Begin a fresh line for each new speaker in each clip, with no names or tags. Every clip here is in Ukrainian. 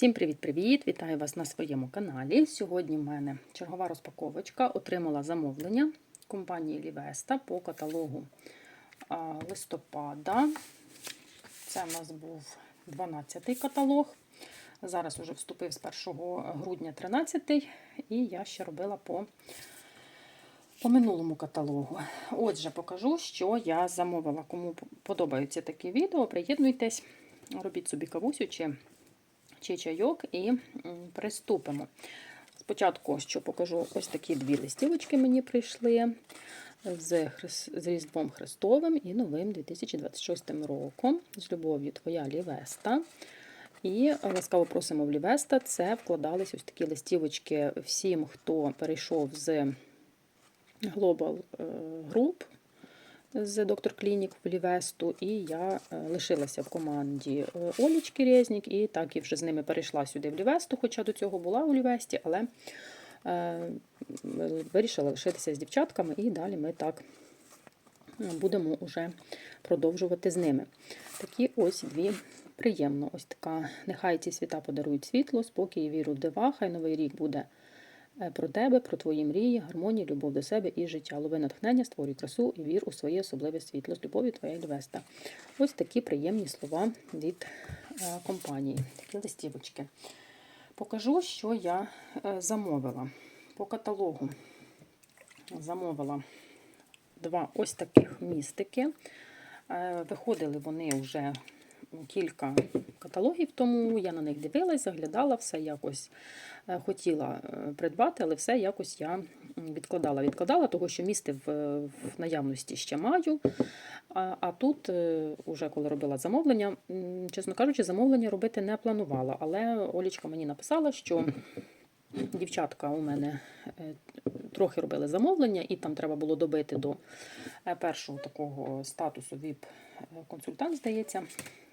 Всім привіт-привіт! Вітаю вас на своєму каналі. Сьогодні в мене чергова розпаковочка. Отримала замовлення компанії Лівеста по каталогу листопада. Це в нас був 12-й каталог. Зараз уже вступив з 1 грудня 13-й, і я ще робила по, по минулому каталогу. Отже, покажу, що я замовила. Кому подобаються такі відео, приєднуйтесь, робіть собі кавусю чи чи чайок і приступимо. Спочатку, що покажу, ось такі дві листівочки мені прийшли з, з Різдвом Христовим і новим 2026 роком. З любов'ю твоя Лівеста. І ласкаво просимо в Лівеста. Це вкладались ось такі листівочки всім, хто перейшов з Global е, Group з доктор Клінік в Лівесту, і я е, лишилася в команді е, Олічки Резнік, і так і вже з ними перейшла сюди в Лівесту, хоча до цього була у Лівесті, але е, вирішила лишитися з дівчатками, і далі ми так будемо вже продовжувати з ними. Такі ось дві приємно. Ось така. Нехай ці світа подарують світло, спокій і віру в дива, хай новий рік буде про тебе, про твої мрії, гармонію, любов до себе і життя. Лови натхнення, створюй красу і вір у своє особливе світло. З любов'ю твоя Львеста. Ось такі приємні слова від е, компанії. Такі листівочки. Покажу, що я е, замовила. По каталогу замовила два ось таких містики. Е, Виходили вони вже кілька каталогів тому. Я на них дивилась, заглядала, все якось е, хотіла е, придбати, але все якось я відкладала. Відкладала, того що місти в, в наявності ще маю. А, а тут, е, уже коли робила замовлення, чесно кажучи, замовлення робити не планувала. Але Олічка мені написала, що дівчатка у мене трохи робили замовлення, і там треба було добити до першого такого статусу VIP-консультант, здається.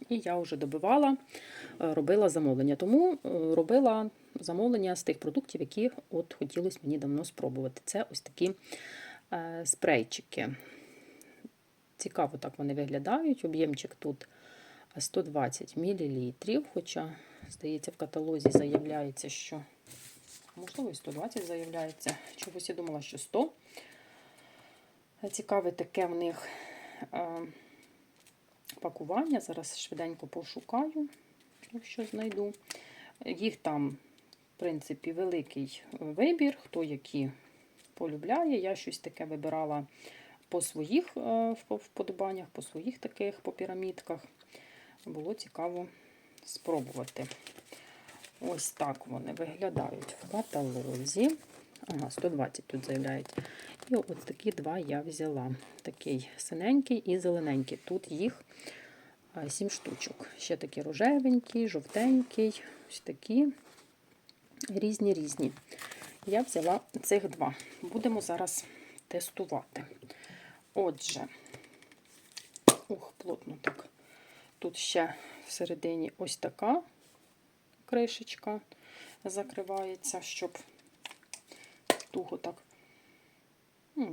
І я вже добивала, е, робила замовлення. Тому е, робила замовлення з тих продуктів, які от хотілося мені давно спробувати. Це ось такі е, спрейчики. Цікаво так вони виглядають. Об'ємчик тут 120 мл, хоча, здається, в каталозі заявляється, що можливо і 120 заявляється. Чогось я думала, що 100. Цікаве таке в них пакування. Зараз швиденько пошукаю, якщо знайду. Їх там, в принципі, великий вибір, хто які полюбляє. Я щось таке вибирала по своїх е, вподобаннях, по своїх таких по пірамідках. Було цікаво спробувати. Ось так вони виглядають в каталозі. Ага, 120 тут заявляють. І от такі два я взяла. Такий синенький і зелененький. Тут їх 7 штучок. Ще такі рожевенький, жовтенький, ось такі різні різні. Я взяла цих два. Будемо зараз тестувати. Отже, ух, плотно так. Тут ще всередині ось така кришечка закривається, щоб туго так.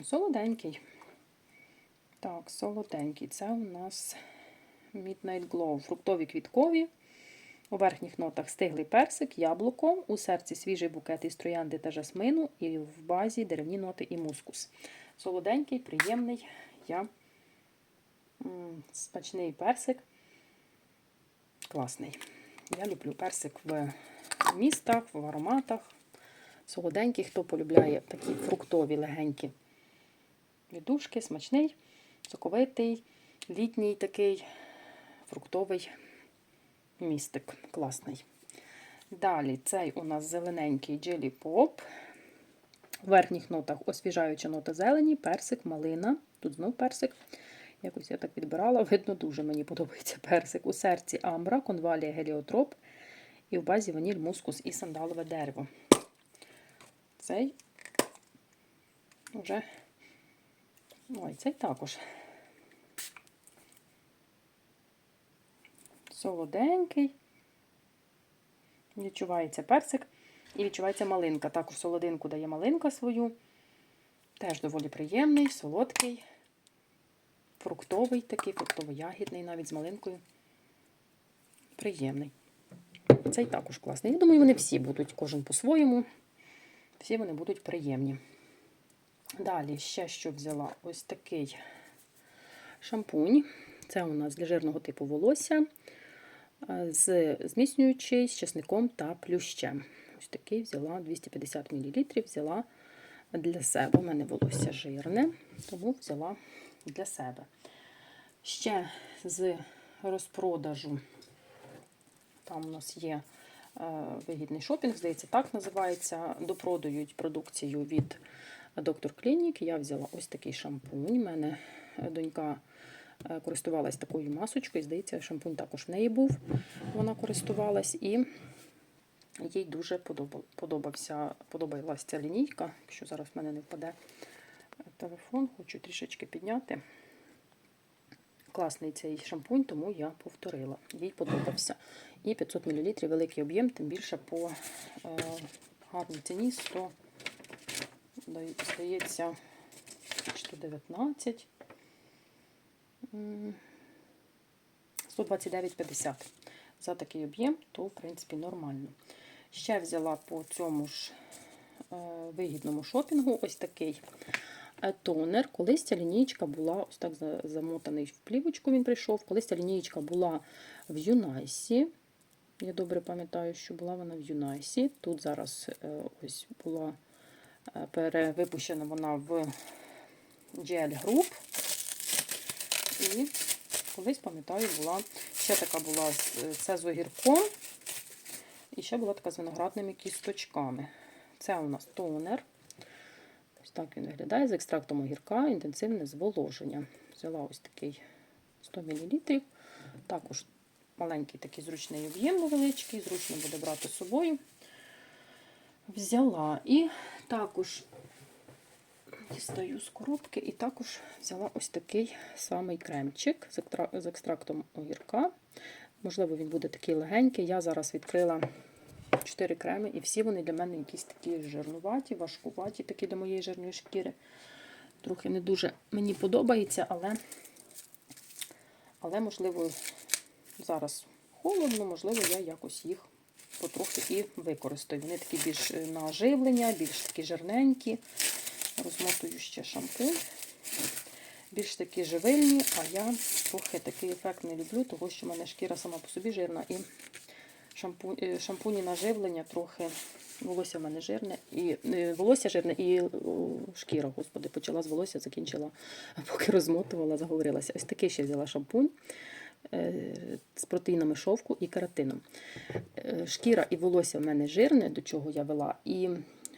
Солоденький. Так, солоденький. Це у нас Midnight Glow. Фруктові квіткові. У верхніх нотах стиглий персик, яблуко, у серці свіжий букет із троянди та жасмину, і в базі деревні ноти і мускус. Солоденький, приємний. Я смачний персик. Класний. Я люблю персик в містах, в ароматах. Солоденький, хто полюбляє такі фруктові, легенькі віддушки, смачний, соковитий, літній такий фруктовий містик. Класний. Далі цей у нас зелененький Jelly Pop. В верхніх нотах освіжаюча нота зелені, персик, малина. Тут знов персик. Якось я так підбирала. Видно, дуже мені подобається персик. У серці амбра, конвалія, геліотроп. І в базі ваніль, мускус і сандалове дерево. Цей вже. Ой, цей також. Солоденький. Відчувається персик. І відчувається малинка. Також солодинку дає малинка свою. Теж доволі приємний, солодкий, фруктовий такий, фруктово-ягідний, навіть з малинкою. Приємний. Цей також класний. Я думаю, вони всі будуть, кожен по-своєму. Всі вони будуть приємні. Далі ще що взяла ось такий шампунь. Це у нас для жирного типу волосся е, з зміцнюючий, з чесником та плющем. Ось такий взяла 250 мл, взяла для себе. У мене волосся жирне, тому взяла для себе. Ще з розпродажу, там у нас є е, вигідний шопінг, здається, так називається. Допродають продукцію від Доктор Клінік. Я взяла ось такий шампунь. У мене донька е, користувалась такою масочкою. Здається, шампунь також в неї був. Вона користувалась і їй дуже подобався, подобалася ця лінійка. Якщо зараз в мене не впаде телефон, хочу трішечки підняти. Класний цей шампунь, тому я повторила. Їй подобався. І 500 мл великий об'єм, тим більше по е, гарній ціні 100, здається, 119. М, 129,50 за такий об'єм, то в принципі нормально. Ще взяла по цьому ж е, вигідному шопінгу ось такий е, тонер. Колись ця лінійка була ось так замотаний в плівочку. Він прийшов. Колись ця лінійка була в Юнайсі. Я добре пам'ятаю, що була вона в Юнайсі. Тут зараз е, ось була перевипущена вона в GL Group. І колись, пам'ятаю, була ще така була це з огірком. І ще була така з виноградними кісточками. Це у нас тонер. Ось так він виглядає з екстрактом огірка, інтенсивне зволоження. Взяла ось такий 100 мл. Також маленький такий зручний об'єм невеличкий, зручно буде брати з собою. Взяла. І також дістаю з коробки, і також взяла ось такий самий кремчик з екстрактом огірка. Можливо, він буде такий легенький. Я зараз відкрила 4 креми, і всі вони для мене якісь такі жирнуваті, важкуваті, такі для моєї жирної шкіри. Трохи не дуже мені подобається, але, але можливо, зараз холодно, можливо, я якось їх потрохи і використаю. Вони такі більш е, на оживлення, більш такі жирненькі. Розмотую ще шампунь. Більш такі живильні, а я трохи такий ефект не люблю, тому що в мене шкіра сама по собі жирна і шампунь, е, шампуні на живлення трохи волосся в мене жирне, і е, волосся жирне і шкіра, господи, почала з волосся, закінчила, поки розмотувала, заговорилася. Ось такий ще взяла шампунь з протеїнами шовку і каротином. Е, Шкіра і волосся в мене жирне, до чого я вела. І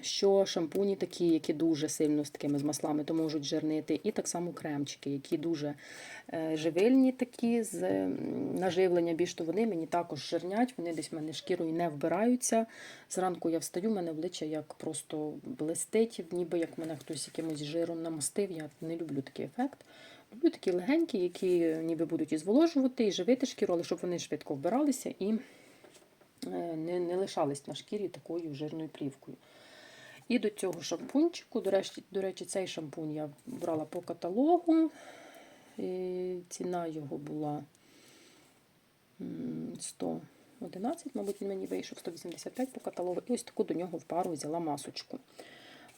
що шампуні такі, які дуже сильно з такими з маслами, то можуть жирнити, і так само кремчики, які дуже е, живильні, такі з наживлення, більш то вони мені також жирнять, вони десь в мене шкірою не вбираються. Зранку я встаю, в мене обличчя як просто блистить, ніби як мене хтось якимось жиром намастив. Я не люблю такий ефект. Люблю такі легенькі, які ніби будуть і зволожувати, і живити шкіру, але щоб вони швидко вбиралися і е, не, не лишались на шкірі такою жирною плівкою. І до цього шампунчику, до речі, до речі, цей шампунь я брала по каталогу. І ціна його була 111, мабуть, він мені вийшов 185 по каталогу. І ось таку до нього в пару взяла масочку.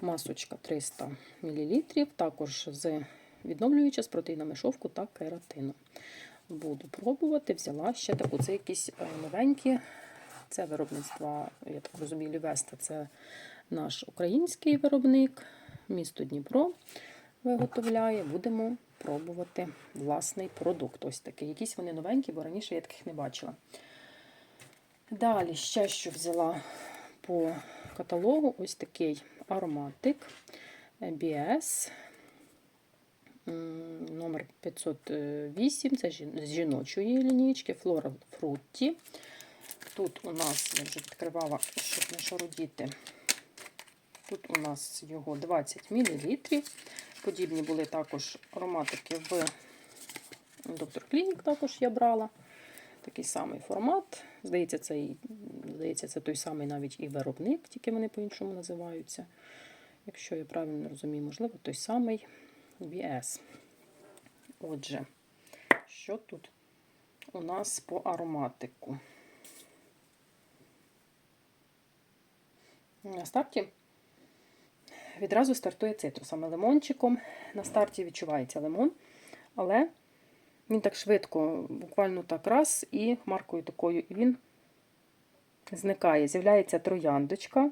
Масочка 300 мл, також з відновлююча з протеїнами шовку та кератину. Буду пробувати, взяла ще таку. Це якісь е, новенькі. Це виробництва, я так розумію, Лівеста це наш український виробник, місто Дніпро виготовляє. Будемо пробувати власний продукт. Ось такий. Якісь вони новенькі, бо раніше я таких не бачила. Далі ще що взяла по каталогу ось такий ароматик BS м, номер 508, це з жіночої лінійки Floral Frutti. Тут у нас, я вже відкривала, щоб не шарудіти. Тут у нас його 20 мл. Подібні були також ароматики в Доктор Клінік також я брала. Такий самий формат. Здається, це, здається, це той самий навіть і виробник, тільки вони по-іншому називаються. Якщо я правильно розумію, можливо, той самий VS. Отже, що тут у нас по ароматику? на старті відразу стартує цитрусами. Лимончиком. На старті відчувається лимон, але він так швидко, буквально так раз, і хмаркою такою, і він зникає. З'являється трояндочка,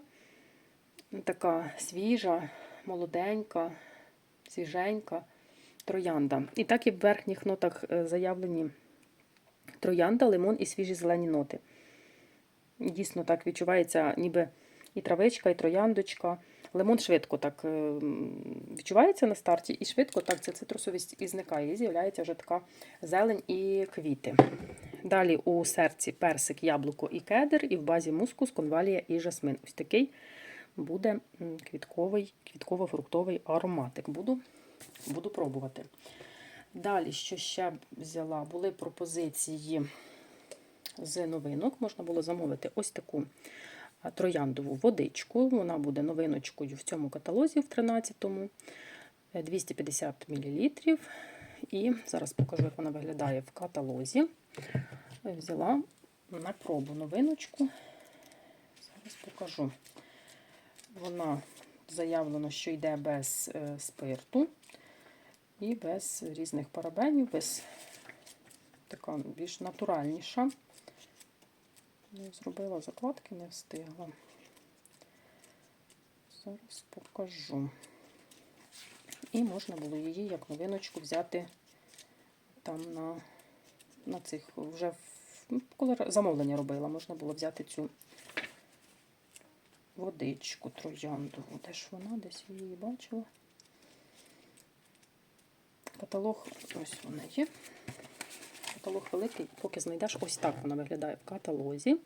така свіжа, молоденька, свіженька троянда. І так і в верхніх нотах е, заявлені троянда, лимон і свіжі зелені ноти. Дійсно, так відчувається, ніби і травичка, і трояндочка. Лимон швидко так е, відчувається на старті, і швидко так ця цитрусовість і зникає. І з'являється вже така зелень і квіти. Далі у серці персик, яблуко і кедр, і в базі мускус, конвалія і жасмин. Ось такий буде квітковий, квітково-фруктовий ароматик. Буду, буду пробувати. Далі, що ще взяла, були пропозиції з новинок. Можна було замовити ось таку трояндову водичку. Вона буде новиночкою в цьому каталозі, в 13-му, Е, 250 мл. І зараз покажу, як вона виглядає в каталозі. Е, Взяла на пробу новиночку. Зараз покажу. Вона заявлено, що йде без е, спирту і без різних парабенів, без така більш натуральніша. Не зробила закладки, не встигла. Зараз покажу. І можна було її як новиночку взяти там на, на цих вже ну, коли замовлення робила, можна було взяти цю водичку трояндову. Де ж вона? Десь я її бачила. Каталог, ось вона є. Каталог великий, поки знайдеш, ось так вона виглядає в каталозі.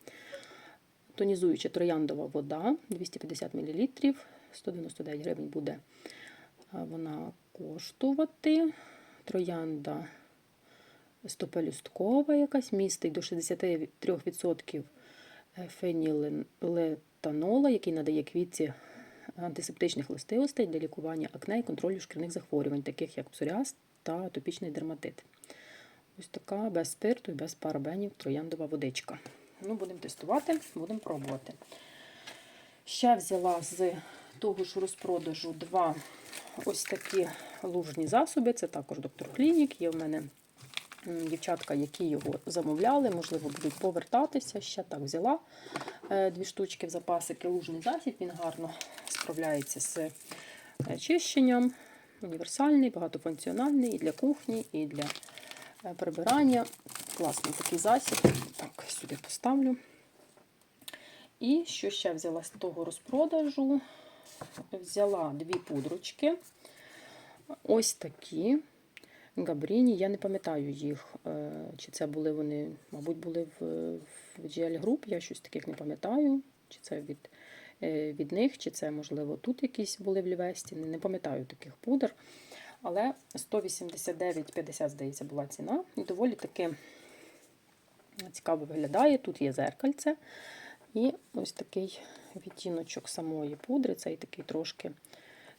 Тонізуюча трояндова вода 250 мл, 199 гривень буде вона коштувати. Троянда стопелюсткова якась, містить до 63% фенілетанола, який надає квітці антисептичних властивостей для лікування акне і контролю шкірних захворювань, таких як псоріаз та атопічний дерматит. Ось така без спирту і без парабенів трояндова водичка. Ну, будемо тестувати, будемо пробувати. Ще взяла з того ж розпродажу два ось такі лужні засоби. Це також доктор Клінік. Є в мене дівчатка, які його замовляли, можливо, будуть повертатися. Ще так взяла дві штучки в запасики. Лужний засіб. Він гарно справляється з е, чищенням. Універсальний, багатофункціональний і для кухні, і для е, прибирання. Класний такий засіб. Так, сюди поставлю. І що ще взяла з того розпродажу? Взяла дві пудрочки. Ось такі. Габріні, я не пам'ятаю їх, е, чи це були вони, мабуть, були в, в GL Group, я щось таких не пам'ятаю, чи це від, е, від них, чи це, можливо, тут якісь були в Лівесті, не пам'ятаю таких пудр. Але 189,50, здається, була ціна. І доволі таки цікаво виглядає. Тут є зеркальце. І ось такий відтіночок самої пудри, цей такий трошки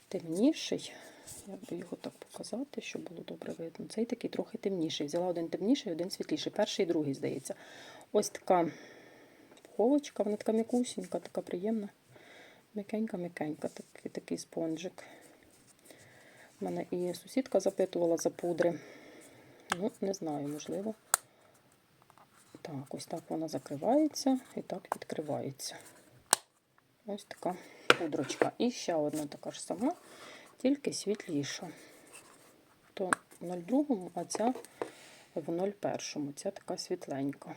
темніший. Як би його так показати, щоб було добре видно. Цей такий трохи темніший. Взяла один темніший, один світліший. Перший і другий, здається. Ось така пуховочка, вона така м'якусінька, така приємна. М'якенька-м'якенька, такий, такий спонжик. У мене і сусідка запитувала за пудри. Ну, не знаю, можливо. Так, ось так вона закривається і так відкривається. Ось така пудрочка. І ще одна така ж сама, тільки світліша. То в 0,2, а ця в 0,1. Ця така світленька.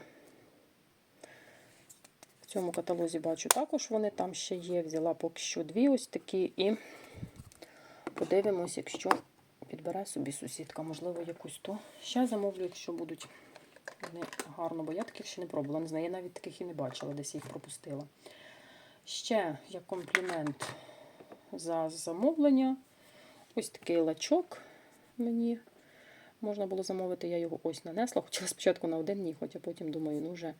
В цьому каталозі бачу також вони там ще є. Взяла поки що дві ось такі і подивимось, якщо підбере собі сусідка, можливо, якусь то. Ще замовлю, якщо будуть вони гарно, бо я таких ще не пробувала. Не знаю, я навіть таких і не бачила, десь їх пропустила. Ще як комплімент за замовлення. Ось такий лачок мені можна було замовити, я його ось нанесла. Хотіла спочатку на один ніг, хоча потім думаю, ну вже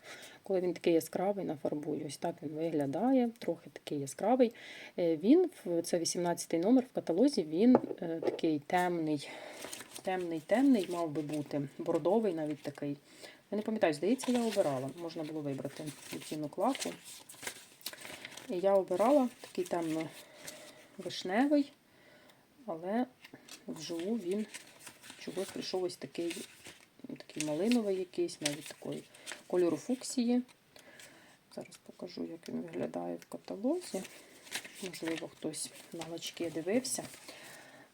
коли він такий яскравий, нафарбую. Ось так він виглядає, трохи такий яскравий. Е, Він, це 18-й номер в каталозі, він е, такий темний, темний, темний мав би бути, бордовий навіть такий. Я не пам'ятаю, здається, я обирала. Можна було вибрати відтінок лаку. Я обирала такий темно вишневий, але вживу він чогось прийшов ось такий, такий малиновий якийсь, навіть такої кольору фуксії. Зараз покажу, як він виглядає в каталозі. Можливо, хтось на лачки дивився.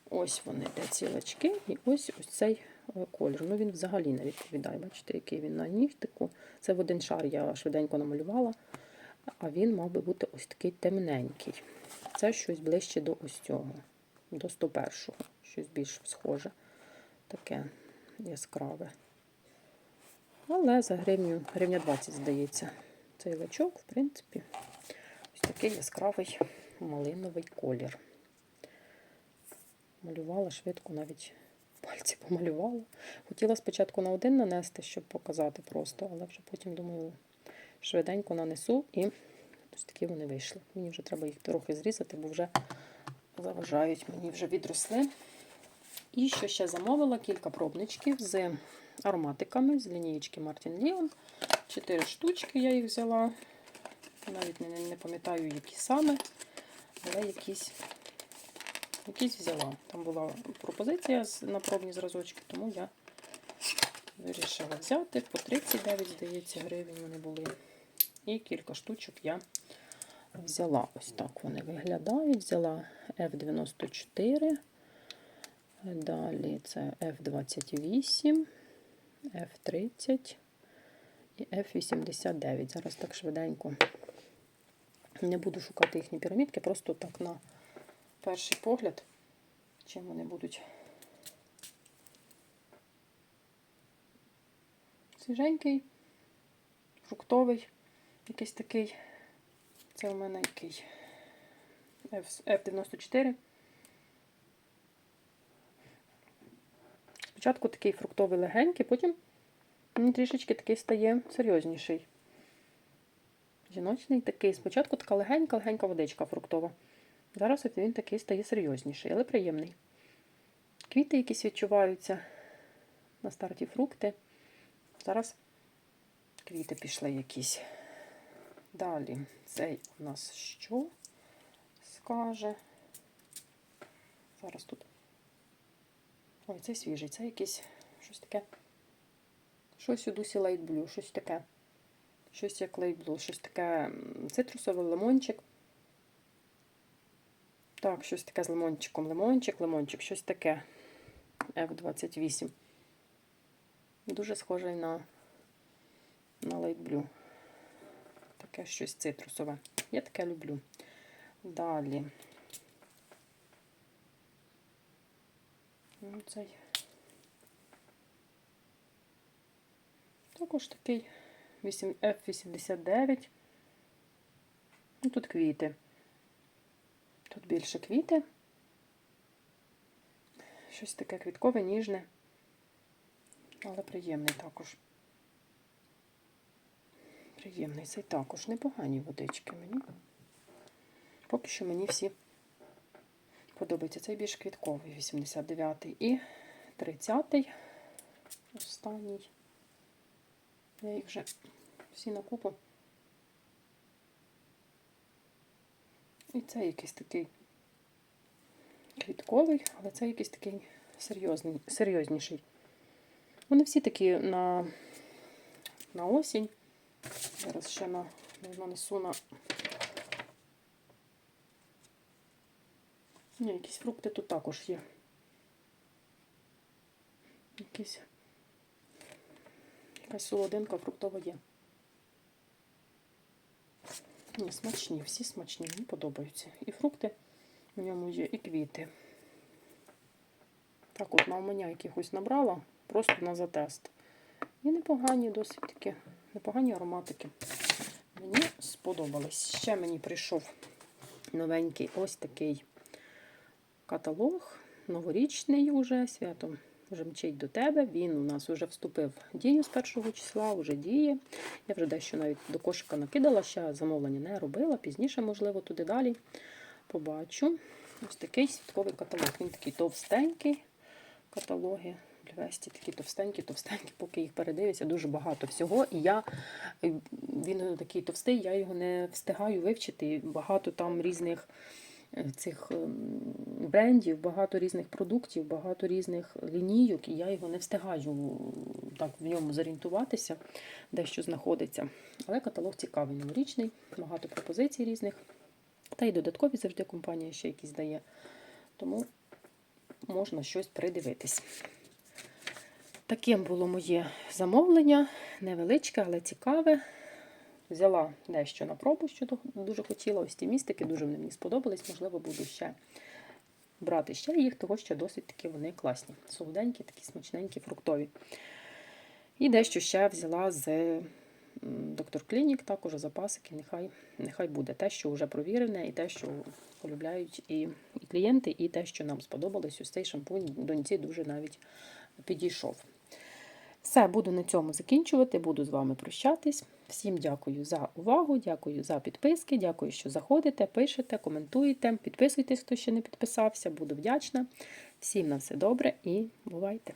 Ось вони, де ці лачки, і ось ось цей е, колір. Ну, він взагалі не відповідає. Бачите, який він на нігтику. Це в один шар я швиденько намалювала, а він мав би бути ось такий темненький. Це щось ближче до ось цього, до 101-го, щось більш схоже, таке яскраве. Але за гривню, гривня 20, здається, цей лачок, в принципі, ось такий яскравий малиновий колір. Малювала швидко, навіть пальці помалювала. Хотіла спочатку на один нанести, щоб показати просто, але вже потім думаю, швиденько нанесу і ось такі вони вийшли. Мені вже треба їх трохи зрізати, бо вже заважають, мені вже відросли. І що ще замовила? Кілька пробничків з ароматиками з лінієчки Martin Leon. Чотири штучки я їх взяла. Навіть не, не пам'ятаю, які саме, але якісь, якісь взяла. Там була пропозиція на пробні зразочки, тому я вирішила взяти. По 39, здається, гривень вони були. І кілька штучок я взяла. Ось так вони виглядають. Взяла F94. Далі це F28, F30 і F89. Зараз так швиденько. Не буду шукати їхні пірамідки, просто так на перший погляд, чим вони будуть. Свіженький, фруктовий, якийсь такий. Це у мене який F- F94. Спочатку такий фруктовий легенький, потім він трішечки такий стає серйозніший. Жіночний такий. Спочатку така легенька, легенька водичка фруктова. Зараз от він такий стає серйозніший, але приємний. Квіти якісь відчуваються. На старті фрукти. Зараз квіти пішли якісь. Далі цей у нас що скаже? Зараз тут. Ой, цей свіжий, це якийсь щось таке. Щось у дусі Blue, щось таке. Щось як Blue, щось таке цитрусовий лимончик. Так, щось таке з лимончиком. Лимончик, лимончик, щось таке. F28. Дуже схожий на, на Blue. Таке щось цитрусове. Я таке люблю. Далі. Ну, цей. Також такий 8 F89. Ну, тут квіти. Тут більше квіти. Щось таке квіткове, ніжне, але приємний також. Приємний цей також. Непогані водички мені. Поки що мені всі подобаються. Цей більш квітковий, 89-й і 30-й. Останній. Я їх вже всі на купу. І це якийсь такий квітковий, але це якийсь такий серйозний, серйозніший. Вони всі такі на, на осінь. Зараз ще на, нанесу на. Ні, якісь фрукти тут також є. Якісь якась солодинка фруктова є. Ні, смачні, всі смачні, мені подобаються. І фрукти в ньому є, і квіти. Так от на мене якихось набрала, просто на затест. І непогані, досить такі, непогані ароматики. Мені сподобались. Ще мені прийшов новенький ось такий каталог, новорічний уже, свято вже мчить до тебе. Він у нас вже вступив в дію з першого числа, вже діє. Я вже дещо навіть до кошика накидала, ще замовлення не робила. Пізніше, можливо, туди далі побачу. Ось такий святковий каталог. Він такий товстенький. Каталоги Лівесті такі товстенькі, товстенькі, поки їх передивиться, дуже багато всього. І я е, він такий товстий, я його не встигаю вивчити. Багато там різних е, цих ем, брендів, багато різних продуктів, багато різних лінійок, і я його не встигаю так в ньому зорієнтуватися, де що знаходиться. Але каталог цікавий, новорічний, багато пропозицій різних. Та й додаткові завжди компанія ще якісь дає. Тому можна щось придивитись. Таким було моє замовлення, невеличке, але цікаве. Взяла дещо на пробу, що дуже хотіла. Ось ті містики, дуже мені сподобались. Можливо, буду ще брати ще їх, того що досить таки вони класні. Солоденькі, такі смачненькі, фруктові. І дещо ще взяла з доктор Клінік, також запасики. Нехай, нехай буде те, що вже провірене, і те, що полюбляють і, і клієнти, і те, що нам сподобалось. Ось цей шампунь доньці дуже навіть підійшов. Все, буду на цьому закінчувати, буду з вами прощатись. Всім дякую за увагу, дякую за підписки, дякую, що заходите, пишете, коментуєте. Підписуйтесь, хто ще не підписався, буду вдячна. Всім на все добре і бувайте!